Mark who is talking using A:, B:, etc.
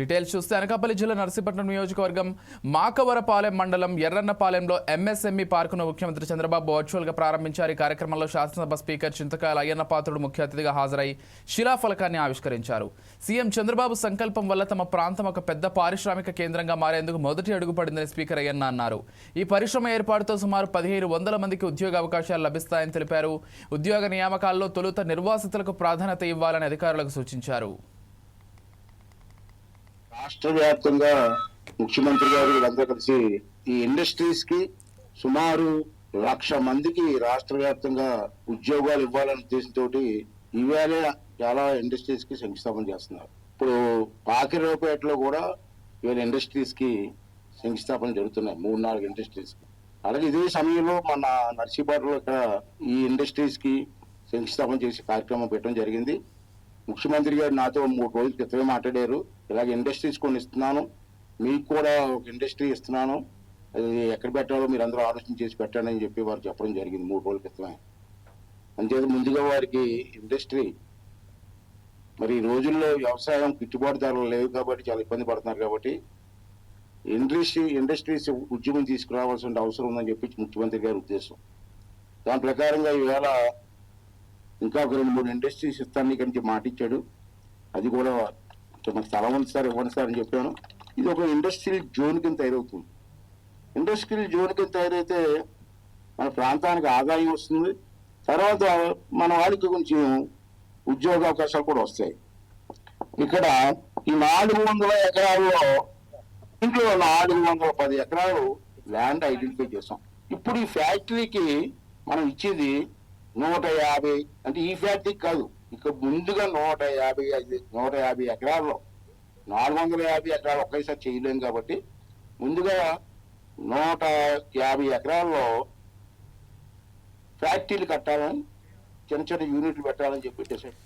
A: Details చూస్తే అనకాపల్లి జిల్లా నర్సీపట్నం నియోజకవర్గం మాకవరపాలెం మండలం ఎర్రన్నపాలెంలో ఎంఎస్ఎంఈ పార్కును ముఖ్యమంత్రి చంద్రబాబు వర్చువల్గా ప్రారంభించారు. ఈ కార్యక్రమంలో శాసనసభ స్పీకర్ చింతకాయల అయ్యన్న పాత్రుడు ముఖ్య అతిథిగా హాజరై శిలాఫలకాన్ని ఆవిష్కరించారు. సీఎం చంద్రబాబు సంకల్పం వల్ల తమ ప్రాంతం ఒక పెద్ద పారిశ్రామిక కేంద్రంగా మారేందుకు మొదటి అడుగు పడిందని స్పీకర్ అయ్యన్న అన్నారు. ఈ పరిశ్రమ ఏర్పాటుతో సుమారు పదిహేను వందల మందికి ఉద్యోగ అవకాశాలు లభిస్తాయని తెలిపారు. ఉద్యోగ నియామకాల్లో తొలుత నిర్వాసితులకు ప్రాధాన్యత ఇవ్వాలని అధికారులకు సూచించారు.
B: రాష్ట్ర వ్యాప్తంగా ముఖ్యమంత్రి గారు వీళ్ళందరూ కలిసి ఈ ఇండస్ట్రీస్కి సుమారు లక్ష మందికి రాష్ట్ర వ్యాప్తంగా ఉద్యోగాలు ఇవ్వాలనే ఉద్దేశంతో ఇవాళ చాలా ఇండస్ట్రీస్కి శంకుస్థాపన చేస్తున్నారు. ఇప్పుడు పాకిరావుపేటలో కూడా ఇవాళ ఇండస్ట్రీస్కి శంకుస్థాపన జరుగుతున్నాయి మూడు నాలుగు ఇండస్ట్రీస్కి. అలాగే ఇదే సమయంలో మన నర్సీపాటలో ఇక్కడ ఈ ఇండస్ట్రీస్కి శంకుస్థాపన చేసే కార్యక్రమం పెట్టడం జరిగింది. ముఖ్యమంత్రి గారు నాతో మూడు రోజుల క్రితమే మాట్లాడారు. ఇలాగ ఇండస్ట్రీస్ కొన్ని ఇస్తున్నాను. మీకు కూడా ఒక ఇండస్ట్రీ ఇస్తున్నాను. అది ఎక్కడ పెట్టాలో మీరు అందరూ ఆలోచన చేసి పెట్టండి అని చెప్పి వారు చెప్పడం జరిగింది మూడు రోజుల క్రితమే. అంతే ముందుగా వారికి ఇండస్ట్రీ మరి ఈ రోజుల్లో వ్యవసాయం గిట్టుబాటు ధరలు లేవు కాబట్టి చాలా ఇబ్బంది పడుతున్నారు కాబట్టి ఇండస్ట్రీ ఇండస్ట్రీస్ ఉద్యమం తీసుకురావాల్సిన అవసరం ఉందని చెప్పి ముఖ్యమంత్రి గారి ఉద్దేశం. దాని ప్రకారంగా ఈవేళ ఇంకా ఒక రెండు మూడు ఇండస్ట్రీస్ ఇస్తాను ఇక్కడి నుంచి మాట ఇచ్చాడు. అది కూడా మాకు స్థలం ఉంది సార్ ఇవ్వండి సార్ అని చెప్పాను. ఇది ఒక ఇండస్ట్రియల్ జోన్ కింద తయారవుతుంది. ఇండస్ట్రియల్ జోన్ కింద తయారైతే మన ప్రాంతానికి ఆదాయం వస్తుంది. తర్వాత మన వాళ్ళకి కొంచెం ఉద్యోగ అవకాశాలు కూడా వస్తాయి. ఇక్కడ ఈ నాలుగు వందల ఎకరాల్లో ఇంట్లో నాలుగు వందల పది ఎకరాలు ల్యాండ్ ఐడెంటిఫై చేసాం. ఇప్పుడు ఈ ఫ్యాక్టరీకి మనం ఇచ్చేది నూట యాభై అంటే ఈ ఫ్యాక్టరీకి కాదు. ఇక ముందుగా నూట యాభై ఐదు నూట యాభై ఎకరాల్లో నాలుగు వందల యాభై ఎకరాలు ఒకేసారి చేయలేము కాబట్టి ముందుగా నూట యాభై ఎకరాల్లో ఫ్యాక్టరీలు కట్టాలని చిన్న చిన్న యూనిట్లు పెట్టాలని చెప్పి డిసైడ్